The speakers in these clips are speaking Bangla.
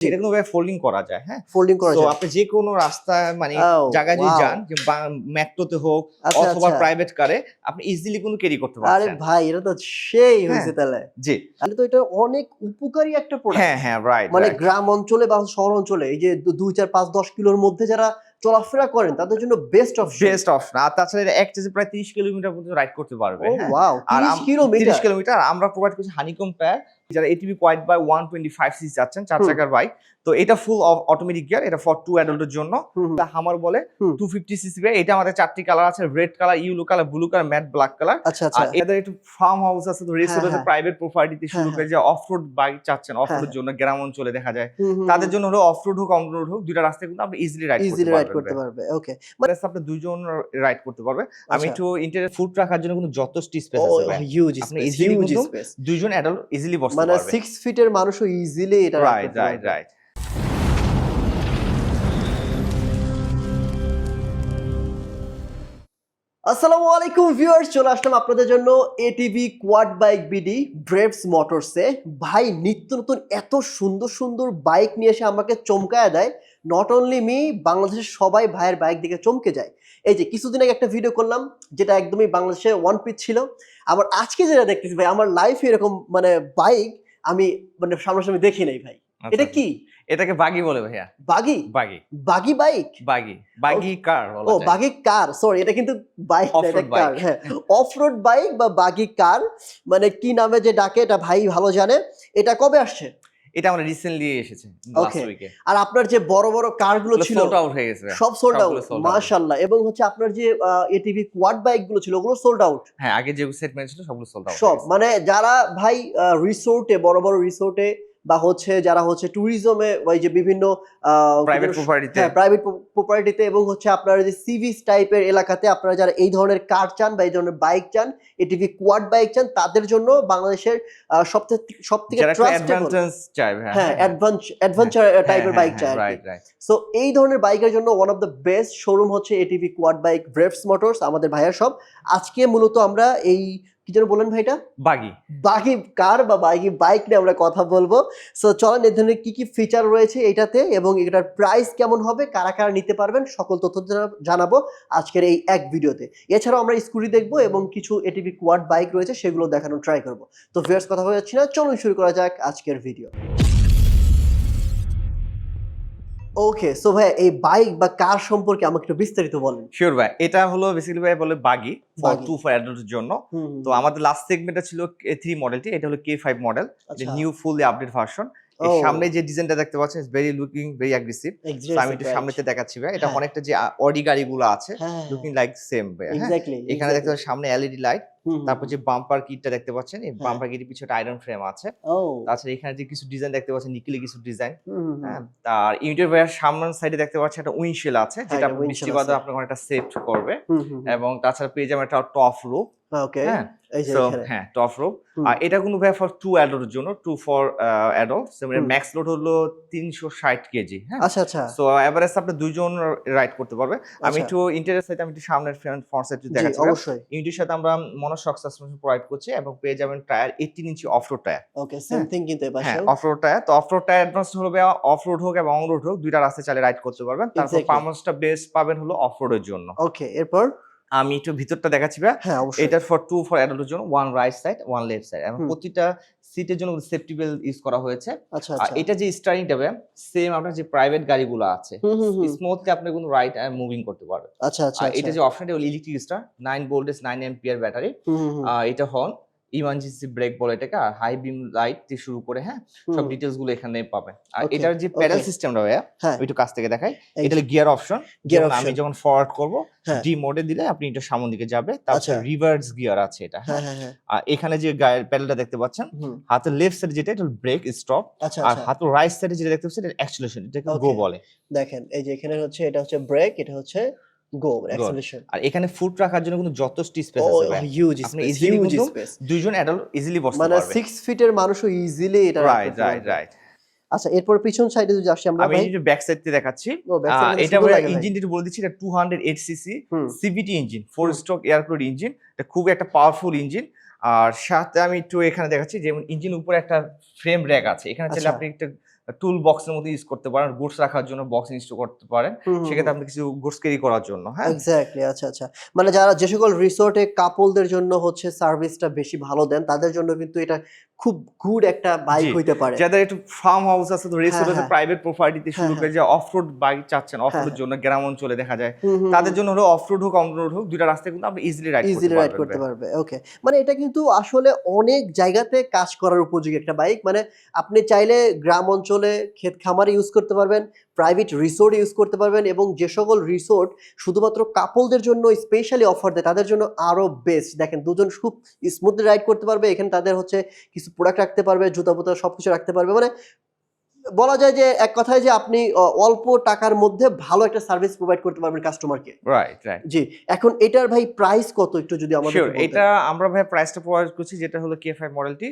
এটা ফোল্ডিং করা যায় হ্যাঁ? ফোল্ডিং করা যায়। আপনি যে কোনো রাস্তায় মানে Oh, জায়গায় যদি যান যে মেট্রোতে হোক আচ্ছা অথবা আচ্ছা। প্রাইভেট কারে আপনি ইজিলি কিন্তু ক্যারি করতে আরে ভাই এটা তো সেই হ্যাঁ। হয়েছে তাহলে। জি। তাহলে তো এটা অনেক উপকারী একটা প্রোডাক্ট হ্যাঁ হ্যাঁ রাইট মানে গ্রাম অঞ্চলে বা শহর অঞ্চলে এই যে দুই চার পাঁচ দশ কিলোর মধ্যে যারা চলাফেরা করেন তাদের জন্য বেস্ট অপশন বেস্ট অপশন আর তাছাড়া এক চার্জে প্রায় 30 কিলোমিটার পর্যন্ত রাইড করতে পারবে হ্যাঁ? ওয়াও আর 30 আম- কিলোমিটার? 30 কিলোমিটার আমরা প্রোভাইড করছি হানিকম টায়ার যারা এটিভি কোয়াইট বাই 125 সিসি যাচ্ছেন চার চাকার বাইক তো এটা ফুল অটোমেটিক গিয়ার এটা ফর টু অ্যাডাল্টের জন্য। হামার বলে হুম। 250 সিসি এটা আমাদের চারটি কালার আছে red colour yellow colour blue colour matte black colour আচ্ছা আচ্ছা। আর এদের একটু ফার্ম হাউস আছে তো হ্যাঁ, আছে হ্যাঁ। প্রাইভেট প্রপার্টিতে শুরু হ্যাঁ, করে যে অফরোড বাইক চাচ্ছেন অফরোডের হ্যাঁ। জন্য গ্রাম অঞ্চলে দেখা যায়। তাদের জন্য হলো অফ রোড হোক অন রোড হোক দুইটা রাস্তায় কিন্তু আপনি ইজিলি রাইড ইজিলি রাইড করতে পারবে ওকে মানে আপনি দুইজন রাইড করতে পারবে। আমি আচ্ছা। একটু ইন্টারনেট ফুড রাখার জন্য কিন্তু যথেষ্ট স্পেস আছে। হিউজ স্পেস হিউজ স্পেস দুইজন অ্যাডাল্ট ইজিলি বসতে মানে সিক্স 6 ফিটের মানুষও ইজিলি এটা রাইট রাইট রাইট আসসালামু আলাইকুম ভিউয়ার্স, চলে আসলাম আপনাদের জন্য ATV quad bike BD Braves মোটরসে ভাই, নিত্য নতুন এত সুন্দর সুন্দর বাইক নিয়ে এসে আমাকে চমকায় দেয়। নট অনলি মি বাংলাদেশের সবাই ভাইয়ের বাইক দিকে চমকে যায়। এই যে, কিছুদিন আগে একটা ভিডিও করলাম, যেটা একদমই বাংলাদেশে ওয়ান পিস ছিল। আবার আজকে যেটা দেখতেছি ভাই, আমার লাইফে এরকম মানে বাইক আমি মানে সামনাসামনি দেখি নাই ভাই। এটা কি? এটাকে বাগি বলে ভাইয়া। বাগি? বাগি। বাগি বাইক? বাগি। বাগি কার ও বাগি কার। সরি এটা কিন্তু বাইক Off-road কার. হ্যাঁ অফরোড বাইক বা বাগি কার? মানে কি নামে যে ডাকে এটা ভাই ভালো জানে। এটা কবে আসছে? এটা আমরা রিসেন্টলি এসেছে লাস্ট উইকে আর আপনার যে বড় বড় কারগুলো ছিল সোল্ড আউট হয়ে গেছে সব সোল্ড আউট মাশাআল্লাহ। এবং হচ্ছে আপনার যে এটিভি কোয়াড বাইকগুলো ছিল ওগুলো সোল্ড আউট হ্যাঁ আগে যে সেটমেন্ট ছিল সবগুলো সোল্ড আউট সব। মানে যারা ভাই রিসোর্টে বড় বড় রিসোর্টে বা হচ্ছে যারা হচ্ছে ট্যুরিজমে ওই যে বিভিন্ন প্রাইভেট প্রপার্টিতে প্রাইভেট প্রপার্টিতে এবং হচ্ছে আপনারা যে সিভিস টাইপের এলাকাতে আপনারা যারা এই ধরনের কার চান বা এই ধরনের বাইক চান এটিভি কোয়াড বাইক চান তাদের জন্য বাংলাদেশের সব থেকে সব থেকে যারা একটু ট্রাস্টেবল অ্যাডভান্টেজ চাই হ্যাঁ। অ্যাডভান্স অ্যাডভেঞ্চার টাইপের বাইক রাইট সো এই ধরনের বাইকের জন্য one of the best showroom হচ্ছে ATV quad bike Braves Motors আমাদের ভাইয়ার সব। আজকে মূলত আমরা এই কি যেন বলেন ভাইটা? বাগি। বাগি কার বা বাগি বাইক নিয়ে আমরা কথা বলব। সো চলেন এই ধরনের কি কি ফিচার রয়েছে এটাতে এবং এটার প্রাইস কেমন হবে কারা কারা নিতে পারবেন সকল তথ্য জানাব আজকের এই এক ভিডিওতে। এছাড়াও আমরা স্কুটি দেখব এবং কিছু এটিভি কোয়াড বাইক রয়েছে সেগুলো দেখানোর ট্রাই করব। তো ভিউয়ার্স কথা হয়ে যাচ্ছি না চলুন শুরু করা যাক আজকের ভিডিও ওকে সো ভাই এই বাইক বা কার সম্পর্কে আমাকে একটু বিস্তারিত বলেন। শিওর ভাই এটা হলো বেসিক্যালি ভাই বলে বাগি ফর টু ফর অ্যাডাল্টের জন্য। তো আমাদের লাস্ট সেগমেন্টটা ছিল কে থ্রি মডেলটি এটা হলো K five model. New fully update version সামনে যে ডিজাইনটা দেখতে পাচ্ছেন ভেরি লুকিং ভেরি অ্যাগ্রেসিভ আমি একটু সামনেতে দেখাচ্ছি ভাই। এটা হ্যাঁ। অনেকটা যে অডি গাড়িগুলো আছে হ্যাঁ লুকিং লাইক সেম হ্যাঁ? এক্স্যাক্টলি এখানে দেখতে পাচ্ছেন সামনে এলইডি লাইট তারপর যে বাম্পার কিটটা দেখতে পাচ্ছেন এই হ্যাঁ। বাম্পার কিটের পিছনে আয়রন ফ্রেম আছে। তাছাড়া এখানে যে কিছু ডিজাইন দেখতে পাচ্ছেন নিকেলে কিছু ডিজাইন হ্যাঁ আর ইউনিটের ভাইয়ের সামনের সাইডে দেখতে পাচ্ছেন একটা উইন্ডশিল আছে হ্যাঁ, যেটা বৃষ্টি আছে। আপনার অনেকটা সেভ করবে। এবং তাছাড়া পেয়ে যাবেন একটা টপ রুপ ওকে হ্যাঁ। হ্যাঁ টপ রোপ আর এটা ভাই ফর টু অ্যাডাল্টের জন্য two for adult. Max load হলো তিনশো ষাট কেজি হ্যাঁ। আচ্ছা আচ্ছা। সো এভারেজ আপনি দুইজন রাইড করতে পারবে। আমি আচ্ছা। একটু সাইড আমি একটু সামনের ফ্রন্ট সাইড দেখাচ্ছি। অবশ্যই। ইউনিটের সাথে আমরা মনোশক সাসপেনশন প্রোভাইড করছে এবং পেয়ে যাবেন tyre eighteen inch off road tyre okay same thing কিন্তু এই হ্যাঁ পাশেও অফ রোড টায়ার তো অফ রোড টায়ার অ্যাডভান্স হলো অফ রোড হোক এবং অন রোড হোক দুইটা রাস্তায় চালিয়ে রাইড করতে পারবেন। তারপর. পারফরমেন্সটা বেস্ট পাবেন হলো অফ রোডের জন্য। ওকে এরপর? আমি একটু ভিতরটা দেখাচ্ছি ভাই হ্যাঁ অবশ্যই। এটা ফর টু ফর অ্যাডাল্টের জন্য one right side one left side এবং প্রতিটা সিটের জন্য সেফটি বেল্ট ইউজ করা হয়েছে। আচ্ছা আর আচ্ছা। এটা যে স্টারিং টেবে সেম আপনার যে প্রাইভেট গাড়িগুলো আছে স্মুথলি আপনি কোনো রাইট মুভিং করতে পারবেন। আচ্ছা আচ্ছা এটা যে অপশনটা হলো electric star nine voltage nine ampere battery এটা হর্ন ইমার্জেন্সি ব্রেক বলে এটাকে আর হাই বিম লাইট থেকে শুরু করে হ্যাঁ সব ডিটেলসগুলো এখানে পাবেন আর এটার যে প্যাডেল. সিস্টেমটা ভাইয়া হ্যাঁ। একটু কাছ থেকে দেখাই। এটা গিয়ার অপশন যেমন আমি যখন ফরওয়ার্ড করব। ডি মোডে দিলে আপনি এটা সামন দিকে যাবে তারপর। রিভার্স গিয়ার আছে এটা হ্যাঁ। হ্যাঁ আর এখানে যে গায়ের প্যাডেলটা দেখতে পাচ্ছেন হাতের লেফট সাইডে যেটা এটা ব্রেক স্টপ আচ্ছা আর আচ্ছা। হাতের রাইট সাইডে যেটা দেখতে পাচ্ছেন এটা অ্যাক্সিলারেশন এটাকে গো বলে। দেখেন এই যে এখানে হচ্ছে এটা হচ্ছে ব্রেক এটা হচ্ছে গো অ্যাক্সেলারেশন আর এখানে ফুট রাখার জন্য কিন্তু যথেষ্ট স্পেস আছে হিউজ স্পেস হিউজ স্পেস দুইজন অ্যাডাল্ট ইজিলি বসতে মানে 6 ফিটের মানুষও ইজিলি এটা রাইট রাইট রাইট আচ্ছা এরপর পিছন সাইডে যদি আসি আমরা আমি যে ব্যাক সাইড থেকে দেখাচ্ছি কিন্তু এটা ভাই। ইঞ্জিন যেটা বলে দিচ্ছি এটা 208 CC CVT engine four hmm. Stroke air cooled engine এটা খুবই একটা পাওয়ারফুল ইঞ্জিন আর সাথে আমি একটু এখানে দেখাচ্ছি যেমন ইঞ্জিন উপরে একটা ফ্রেম র্যাক আছে। এখানে চাইলে আচ্ছা। আপনি একটা টুল বক্সের মধ্যে ইউজ করতে পারেন গুডস রাখার জন্য বক্স ইনস্টল করতে পারেন। সেক্ষেত্রে আপনি কিছু গুডস ক্যারি করার জন্য হ্যাঁ? এক্স্যাক্টলি আচ্ছা আচ্ছা। মানে যারা যে সকল রিসোর্টে কাপলদের জন্য হচ্ছে সার্ভিসটা বেশি ভালো দেন তাদের জন্য কিন্তু এটা খুব গুড একটা বাইক হইতে পারে। যাদের একটু ফার্ম হাউস আছে তো রেস আছে হ্যাঁ। প্রাইভেট প্রপার্টিতে শুরু হ্যাঁ, করে যে অফরোড বাইক চাচ্ছেন অফরোডের হ্যাঁ। জন্য গ্রাম অঞ্চলে দেখা যায়। তাদের জন্য হলো অফরোড হোক অন রোড হোক দুইটা রাস্তায় কিন্তু আপনি ইজিলি রাইড ইজিলি রাইড করতে পারবে ওকে মানে এটা কিন্তু আসলে অনেক জায়গাতে কাজ করার উপযোগী একটা বাইক মানে আপনি চাইলে গ্রাম অঞ্চলে ক্ষেত খামারে ইউজ করতে পারবেন প্রাইভেট রিসোর্ট ইউজ করতে পারবেন এবং যে সকল রিসোর্ট শুধুমাত্র কাপলদের জন্য স্পেশালি অফার দেয়, তাদের জন্য আরও বেস্ট দেখেন, দুজন খুব স্মুথলি রাইড করতে পারবে, এখানে তাদের হচ্ছে কিছু প্রোডাক্ট রাখতে পারবে জুতা পোতা সব কিছু রাখতে পারবে। মানে বলা যায় যে এক কথায় যে আপনি অল্প টাকার মধ্যে ভালো একটা সার্ভিস প্রোভাইড করতে পারবেন কাস্টমারকে রাইট রাইট জি এখন এটার ভাই প্রাইস কত একটু যদি আমাদের এটা আমরা ভাই প্রাইসটা প্রোভাইড করছি যেটা হলো কে ফাইভ মডেলটি।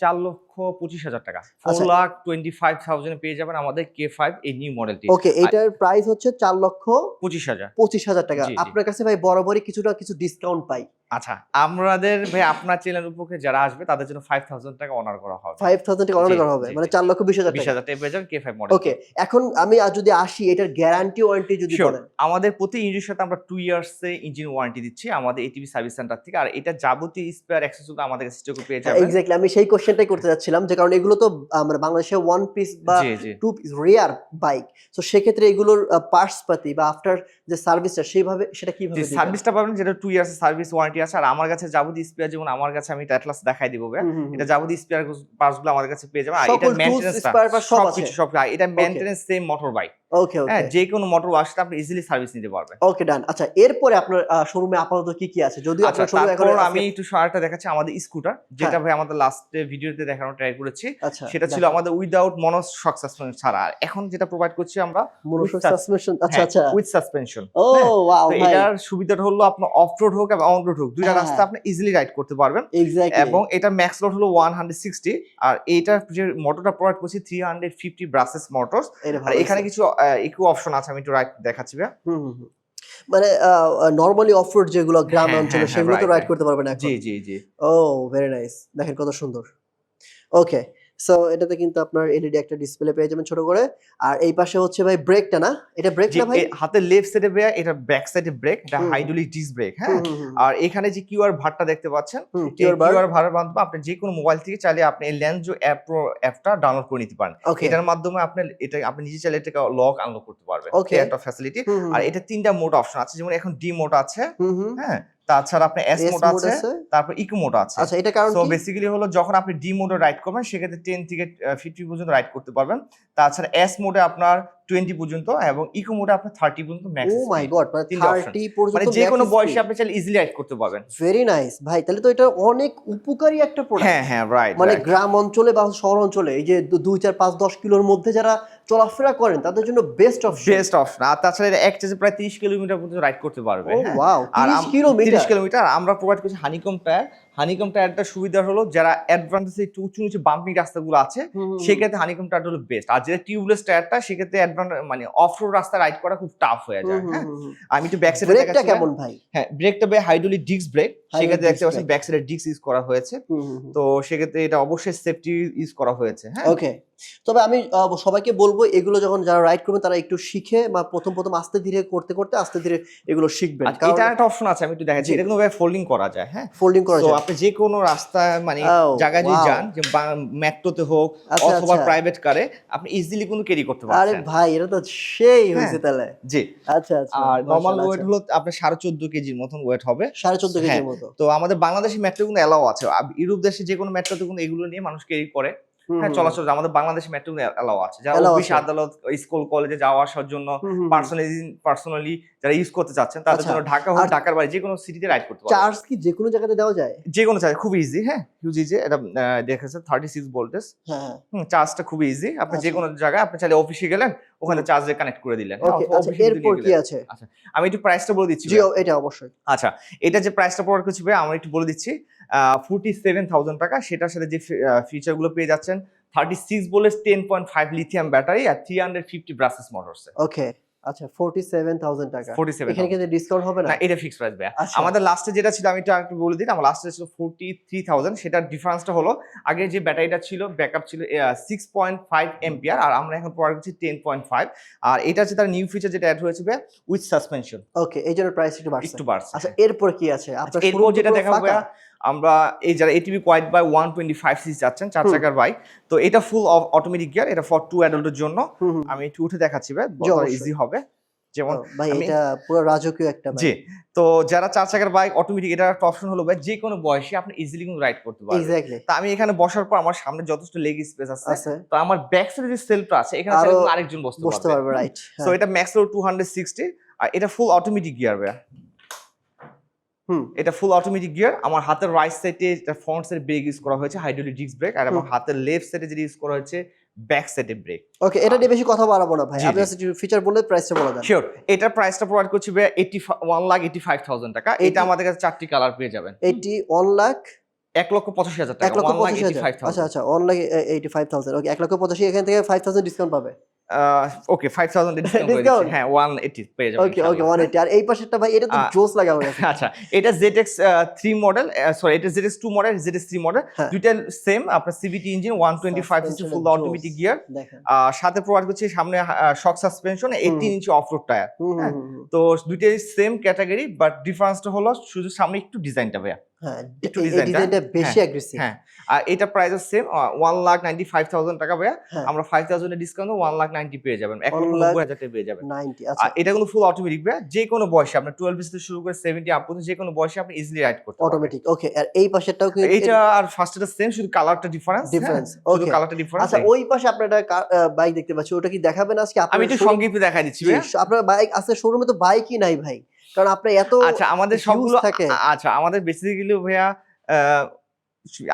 চার লক্ষ পঁচিশ হাজার টাকা। Four. Lakh twenty five thousand পেয়ে যাবেন আমাদের কে ফাইভ এই নিউ মডেলটি ওকে এটার প্রাইস হচ্ছে চার লক্ষ পঁচিশ হাজার। পঁচিশ হাজার টাকা। আপনার কাছে ভাই বরাবরই কিছুটা কিছু ডিসকাউন্ট পাই। আচ্ছা আমাদের ভাই আপনার চ্যানেল উপরে যারা আসবে তাদের জন্য ফাইভ থাউজেন্ড টাকা অনার করা হবে। ফাইভ থাউজেন্ড টাকা অনার করা হবে মানে জি। চার লক্ষ হাজার টাকা। হাজার টাকা পেয়ে যাবেন কে মডেল ওকে এখন আমি যদি আসি এটার গ্যারান্টি ওয়ারেন্টি যদি বলেন। আমাদের প্রতি ইঞ্জিনের সাথে আমরা টু ইয়ার্স ইঞ্জিন ওয়ারেন্টি দিচ্ছি আমাদের এটিভি সার্ভিস সেন্টার থেকে। আর এটা যাবতীয় স্পেয়ার অ্যাক্সেস আমাদের কাছে স্টকে পেয়ে যাবেন। এক্স্যাক্টলি আমি সেই কোশ্চেনটাই করতে যাচ্ছিলাম যে কারণ এগুলো তো আহ, মানে বাংলাদেশে ওয়ান পিস বা টু পিস রেয়ার বাইক তো সেক্ষেত্রে এগুলোর পার্টস পাতি বা আফটার যে সার্ভিসটা সেইভাবে সেটা কীভাবে? সার্ভিসটা পাবেন যেটা টু ইয়ার্স সার্ভিস ওয়ারেন্টি আছে আর আমার কাছে যাবতীয় স্পেয়ার যেমন আমার কাছে আমি অ্যাটলাস দেখাই দিব। এটা যাবতীয় স্পেয়ার পার্টসগুলো আমার কাছে পেয়ে যাবে। আর এটা parts সব কিছু সব এটা maintenance same motor bike okay হ্যাঁ যে কোনো মোটর ওয়াশটা আপনি ইজিলি সার্ভিস নিতে পারবেন। ওকে ডান আচ্ছা এরপরে আপনার শোরুমে আপাতত কি কি আছে? যদিও আচ্ছা আপনার শোরুমে এখন আমি একটু সারাটা দেখাচ্ছি আমাদের স্কুটার যেটা হ্যাঁ। ভাই আমাদের লাস্ট ভিডিওতে দেখানোর ট্রাই করেছি। আচ্ছা সেটা ছিল আমাদের উইদাউট শক সাসপেনশন ছাড়া। আর এখন যেটা প্রোভাইড করছি আমরা with সাসপেনশন আচ্ছা আচ্ছা। উইথ সাসপেনশন ও ওয়াও ভাই। এটার সুবিধাটা হলো আপনার অফ রোড হোক এবং অন রোড হোক দুইটা হ্যাঁ, রাস্তা হ্যাঁ। আপনি ইজিলি রাইড করতে পারবেন। এবং এটা ম্যাক্স লোড হলো ওয়ান হান্ড্রেড সিক্সটি আর এইটার যে মোটরটা প্রোভাইড করছি three hundred fifty brushless motors আর এখানে কিছু ইকো অপশন আছে আমি একটু রাইড দেখাচ্ছি ভাই হুম, হুম, হুম। মানে নরমালি অফ রোড যেগুলো গ্রাম হ্যাঁ, অঞ্চলে হ্যাঁ, সেগুলো তো রাইড করতে পারবেন না জি জি জি। ও ভেরি নাইস দেখেন কত সুন্দর। ওকে সো এটাতে কিন্তু আপনার এলইডি একটা ডিসপ্লে পেয়ে যাবেন ছোট করে। আর এই পাশে হচ্ছে ভাই ব্রেকটা না? এটা ব্রেক না ভাই? হাতের লেফট সাইডে ব্রেক এটা ব্যাক সাইডে ব্রেক এটা হাইড্রোলিক ডিস্ক ব্রেক হ্যাঁ? আর এখানে যে কিউআর ভারটা দেখতে পাচ্ছেন কিউআর ভাড়ার মাধ্যমে আপনি যে কোনো মোবাইল থেকে চাইলে আপনি এই ল্যান্সো অ্যাপ প্রো অ্যাপটা ডাউনলোড করে নিতে পারেন। এটার মাধ্যমে আপনি এটা আপনি নিজে চাইলে এটাকে লক আনলক করতে পারবেন। ওকে একটা ফ্যাসিলিটি আর এটা তিনটা মোড অপশন আছে যেমন এখন ডি মোড আছে হ্যাঁ? তাছাড়া আপনার এস মোড আছে তারপর ইকো মোড আছে। আচ্ছা এটা কারণ সো বেসিক্যালি হলো যখন আপনি ডি মোডে রাইড করবেন সেক্ষেত্রে টেন থেকে ফিফটি পর্যন্ত রাইড করতে পারবেন। তাছাড়া এস মোডে আপনার টোয়েন্টি পর্যন্ত এবং ইকো মোডে আপনার থার্টি পর্যন্ত ম্যাক্স ও মাই গড মানে। 30 পর্যন্ত মানে যে কোনো বয়সে আপনি চাইলে ইজিলি রাইড করতে পারবেন। ভেরি নাইস ভাই তাহলে তো এটা অনেক উপকারী একটা প্রোডাক্ট হ্যাঁ হ্যাঁ রাইট মানে গ্রাম অঞ্চলে বা শহর অঞ্চলে এই যে দুই চার পাঁচ দশ কিলোর মধ্যে যারা চলাফেরা করেন তাদের জন্য বেস্ট অপশন বেস্ট অপশন আর তাছাড়া এটা এক চার্জে প্রায় তিরিশ কিলোমিটার পর্যন্ত রাইড করতে পারবে ও হ্যাঁ। ওয়াও আর 30 কিলোমিটার? তিরিশ কিলোমিটার। আমরা প্রোভাইড করছি হানিকম টায়ার হানিকম টায়ারটা সুবিধা হলো যারা অ্যাডভান্টেজ একটু উঁচু নিচু বাম্পিং রাস্তাগুলো আছে। সেক্ষেত্রে হানিকম টায়ারটা হলো বেস্ট আর যেটা টিউবলেস টায়ারটা সেক্ষেত্রে অ্যাডভান্টেজ মানে অফ রোড রাস্তা রাইড করা খুব টাফ হয়ে যায় হ্যাঁ। আমি একটু ব্যাক সাইডে ব্রেকটা কেমন ভাই? হ্যাঁ ব্রেকটা ভাই হাইড্রোলিক ডিস্ক ব্রেক সেক্ষেত্রে দেখতে পাচ্ছেন ব্যাক সাইডে ডিস্ক ইউজ করা হয়েছে। তো সেক্ষেত্রে এটা অবশ্যই সেফটি ইউজ করা হয়েছে হ্যাঁ? ওকে তবে আমি সবাইকে বলব এগুলো যখন যারা রাইড করবেন তারা একটু শিখে বা প্রথম প্রথম আস্তে ধীরে করতে করতে আস্তে ধীরে এগুলো শিখবেন। আর এটা একটা অপশন আছে আমি একটু দেখাচ্ছি। এটা কিন্তু ফোল্ডিং করা যায় হ্যাঁ? ফোল্ডিং করা যায়। আপনি যে কোনো রাস্তা মানে Oh, জায়গায় যদি যান যে মেট্রোতে হোক আচ্ছা, অথবা আচ্ছা। প্রাইভেট কারে আপনি ইজিলি কিন্তু ক্যারি করতে আরে ভাই এটা তো সেই হ্যাঁ। হয়েছে তাহলে। জি। আচ্ছা আচ্ছা আর নর্মাল ওয়েট আচ্ছা। হলো আপনার সাড়ে চোদ্দ কেজির মতন ওয়েট হবে। সাড়ে চোদ্দ হ্যাঁ। কেজির মতো। তো আমাদের বাংলাদেশি মেট্রো কিন্তু এলাও আছে। ইউরোপ দেশে যে কোনো মেট্রোতে কিন্তু এগুলো নিয়ে মানুষ ক্যারি করে। হ্যাঁ চলাচল আমাদের বাংলাদেশি মেট্রো এলাও আছে। যারা অফিস আদালত স্কুল কলেজে যাওয়া আসার জন্য। পার্সোনালি পার্সোনালি যারা ইউজ করতে চাচ্ছেন তাদের আচ্ছা। জন্য ঢাকা হোক ঢাকার বাইরে যে কোনো সিটিতে রাইড করতে পারবেন। চার্জ কি যে কোনো জায়গাতে দেওয়া যায়? যে কোনো চার্জ খুব ইজি হ্যাঁ? হিউজ ইজি এটা দেখেছে থার্টি সিক্স ভোল্টেজ হ্যাঁ হ্যাঁ। চার্জটা খুবই ইজি আপনি যে আচ্ছা। কোনো জায়গায় আপনি চাইলে অফিসে গেলেন ওখানে চার্জে কানেক্ট করে দিলেন। হ্যাঁ, অথবা আচ্ছা এরপর কি। আছে? আমি একটু প্রাইসটা বলে দিচ্ছি এটা অবশ্যই। আচ্ছা এটা যে প্রাইসটা পড়ার কিছু ভাই আমরা একটু বলে দিচ্ছি। ফোর্টি সেভেন থাউজেন্ড টাকা। সেটার সাথে যে ফিচারগুলো পেয়ে যাচ্ছেন থার্টি সিক্স বলে ten point five lithium battery আর three hundred fifty brushless motors okay আচ্ছা টাকা। ফোর্টি সেভেন এখানে কিন্তু ডিসকাউন্ট হবে না? না এটা ফিক্স প্রাইস আচ্ছা। আমাদের লাস্টে যেটা ছিল আমি একটু বলে দিই আমার লাস্টে ছিল ফোর্টি থ্রি থাউজেন্ড সেটার ডিফারেন্সটা হলো আগে যে ব্যাটারিটা ছিল ব্যাকআপ ছিল আর আমরা এখন আর এটা হচ্ছে তার নিউ ফিচার যেটা অ্যাড হয়েছে উইথ সাসপেনশন ওকে এই জন্য প্রাইস একটু বাড়ছে। একটু বাড়ছে আচ্ছা এরপর কি আছে? আপনার আচ্ছা, এরপর যেটা দেখাবো আমরা এই যারা ATV quad bike one twenty five six যাচ্ছেন চার চাকার বাইক তো এটা ফুল অটোমেটিক গিয়ার এটা ফর টু অ্যাডাল্টের জন্য। আমি একটু উঠে দেখাচ্ছি ভাই ইজি হবে। যেমন ভাই এটা পুরো রাজকীয় একটা জি তো যারা চার চাকার বাইক অটোমেটিক এটা একটা অপশন হলো ভাই যে কোনো বয়সে আপনি ইজিলি কিন্তু রাইড করতে পারবেন। এক্স্যাক্টলি তো আমি এখানে বসার পর আমার সামনে যথেষ্ট লেগ স্পেস আছে। তো আমার ব্যাক সাইডে যে সেলফটা আছে এখানে আরও আরেকজন বসতে বসতে পারবে। রাইট তো এটা ম্যাক্স টু হান্ড্রেড সিক্সটি আর এটা ফুল অটোমেটিক গিয়ার হুম এটা ফুল অটোমেটিক গিয়ার আমার হাতের রাইট সাইডে এটা ফ্রন্ট সাইড ব্রেক ইউজ করা হয়েছে হাইড্রোলিক ডিস্ক ব্রেক আর আমার হাতের লেফট সাইডে যেটা ইউজ করা হয়েছে ব্যাক সাইডে ব্রেক ওকে এটা নিয়ে বেশি কথা বাড়াবো না ভাই। আপনি জি। ফিচার বলে প্রাইসটা বলে দেন শিওর এটার প্রাইসটা প্রোভাইড করছি eighty one lakh eighty five thousand টাকা। এটা আমাদের কাছে চারটি কালার পেয়ে যাবেন। এইটি ওয়ান লাখ এক লক্ষ পঁচাশি হাজার। টাকা আচ্ছা আচ্ছা one lakh eighty five thousand okay এক লক্ষ পঁচাশি এখান থেকে ফাইভ থাউজেন্ড ডিসকাউন্ট পাবে। ওকে ডিসকাউন্ট হ্যাঁ ওয়ান এইটি পেয়ে যাবেন ওকে ওকে ওয়ান এইটি আর এই পাশেরটা ভাই এটা তো জোস লাগা হয়ে গেছে। আচ্ছা এটা ZX মডেল সরি এটা ZX two model ZX three model হ্যাঁ। দুইটা সেম আপনার ইঞ্জিন ফুল অটোমেটিক গিয়ার সাথে প্রোভাইড করছি সামনে shock suspension eighteen inch off road tyre হ্যাঁ। তো দুইটাই সেম ক্যাটাগরি বাট ডিফারেন্সটা হলো শুধু সামনে একটু ডিজাইনটা ভাইয়া। হ্যাঁ একটু ডিজাইনটা বেশি অ্যাগ্রেসিভ হ্যাঁ আর এটা price same one lakh ninety five thousand টাকা ভাইয়া। হ্যাঁ। আমরা five thousand discount one lakh ninety পেয়ে যাবেন এক লক্ষ নব্বই হাজার পেয়ে যাবেন। 90 আচ্ছা। আর এটা কিন্তু ফুল অটোমেটিক ভাইয়া যে কোনো বয়সে আপনার টুয়েলভ থেকে শুরু করে সেভেন্টি আপ পর্যন্ত যে কোনো বয়সে আপনি ইজিলি রাইড করতে অটোমেটিক ওকে আর এই পাশেরটাও কিন্তু এইটা আর ফার্স্টটা সেম শুধু কালারটা ডিফারেন্স শুধু okay. কালারটা ডিফারেন্স আচ্ছা ওই পাশে আপনার একটা বাইক দেখতে পাচ্ছি ওটা কি দেখাবেন আজকে আমি একটু সংক্ষিপ্ত দেখাই দিচ্ছি আপনার বাইক আছে শোরুমে তো বাইকই নাই ভাই। কারণ আপনার এত আচ্ছা আমাদের সবগুলো। আচ্ছা আমাদের বেসিক্যালি ভাইয়া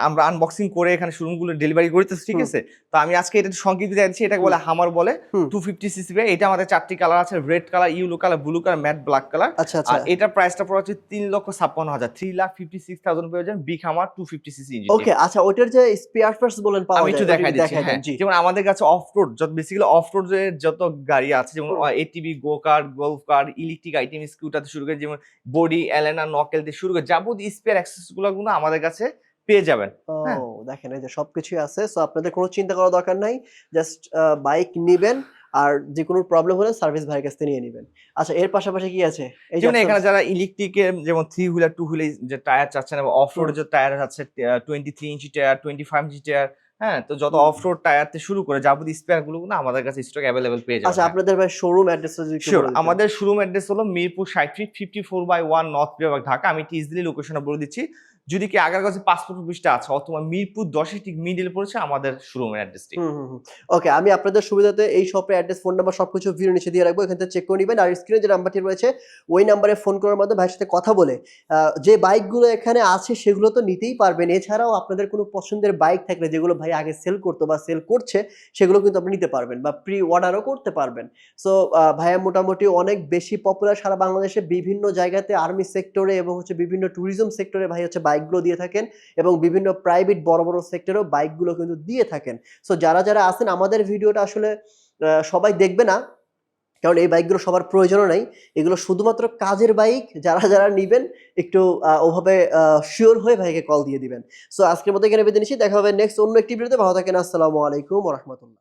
আমরা আনবক্সিং করে এখানে শোরুমগুলো ডেলিভারি করতেছি ঠিক আছে? তো আমি আজকে এটা একটু সংক্ষিপ্ত দেখাচ্ছি এটাকে বলে হামার বলে। টু ফিফটি সিসি এটা আমাদের চারটি কালার আছে red colour yellow colour blue colour matte black colour আর এটার প্রাইসটা পড়ে হচ্ছে তিন লক্ষ ছাপ্পান্ন হাজার three lakh fifty six thousand পেয়ে যাবেন big Hummer two fifty CC engine okay আচ্ছা ওটার যে স্পেয়ার পার্টস বলেন পাওয়া আমি একটু দেখাই দিচ্ছি হ্যাঁ। জি। যেমন আমাদের কাছে অফ রোড যত বেসিক্যালি অফ রোড যত গাড়ি আছে যেমন ATV go car golf car electric item scooter থেকে শুরু করে যেমন বডি এলেনা নকেল থেকে শুরু করে যাবতীয় স্পেয়ার অ্যাক্সেসগুলো কিন্তু আমাদের কাছে পেয়ে যাবেন। ও হ্যাঁ। দেখেন এই যে সবকিছুই আছে সো আপনাদের কোনো চিন্তা করার দরকার নাই জাস্ট বাইক নেবেন আর যে কোনো প্রবলেম হলে সার্ভিস ভাইয়ের কাছ থেকে নিয়ে নেবেন। আচ্ছা এর পাশাপাশি কি আছে? এই জন্য এখানে যারা ইলেকট্রিকের যেমন থ্রি হুইলার টু হুইলার যে টায়ার চাচ্ছেন এবং অফ রোডের যে টায়ার আছে twenty three inch tyre twenty five inch tyre হ্যাঁ তো যত অফ রোড টায়ার থেকে শুরু করে যাবতীয় স্পেয়ারগুলো কিন্তু আমাদের কাছে স্টক অ্যাভেলেবেল পেয়ে যাবেন। আচ্ছা। আপনাদের ভাই শোরুম একটু শিওর আমাদের শোরুম অ্যাড্রেস হলো মিরপুর ষাট feet fifty four by one north বিভাগ ঢাকা আমি ইজিলি লোকেশনে বলে দিচ্ছি। যদি কি আগার কাছে পাসপোর্ট অফিসটা আছে অথবা মিরপুর দশে ঠিক মিডিল পড়েছে, আমাদের শোরুমের অ্যাড্রেসটি। ওকে আমি আপনাদের সুবিধাতে এই শপের অ্যাড্রেস ফোন নাম্বার সবকিছু ভিডিও নিচে দিয়ে রাখব, এখান থেকে চেক করে নেবেন। আর স্ক্রিনে যে নাম্বারটি রয়েছে, ওই নাম্বারে ফোন করার মাধ্যমে ভাইয়ের সাথে কথা বলে যে বাইকগুলো এখানে আছে সেগুলো তো নিতেই পারবেন। এছাড়াও আপনাদের কোনো পছন্দের বাইক থাকলে, যেগুলো ভাই আগে সেল করতো বা সেল করছে, সেগুলো কিন্তু আপনি নিতে পারবেন বা প্রি অর্ডারও করতে পারবেন। সো ভাইয়া মোটামুটি অনেক বেশি পপুলার সারা বাংলাদেশে বিভিন্ন জায়গাতে আর্মি সেক্টরে এবং হচ্ছে বিভিন্ন ট্যুরিজম সেক্টরে ভাই হচ্ছে বাইকগুলো দিয়ে থাকেন এবং বিভিন্ন প্রাইভেট বড় বড় সেক্টরেও বাইকগুলো কিন্তু দিয়ে থাকেন। সো যারা যারা আছেন, আমাদের ভিডিওটা আসলে সবাই দেখবে না, কারণ এই বাইকগুলো সবার প্রয়োজনও নাই। এগুলো শুধুমাত্র কাজের বাইক যারা যারা নিবেন, একটু ওভাবে শিওর হয়ে ভাইকে কল দিয়ে দিবেন। সো আজকের মতো এখানে বেঁধে নিচ্ছি, দেখা হবে নেক্সট অন্য একটি ভিডিওতে ভালো থাকেন, আসসালামু আলাইকুম রহমতুল্লাহ।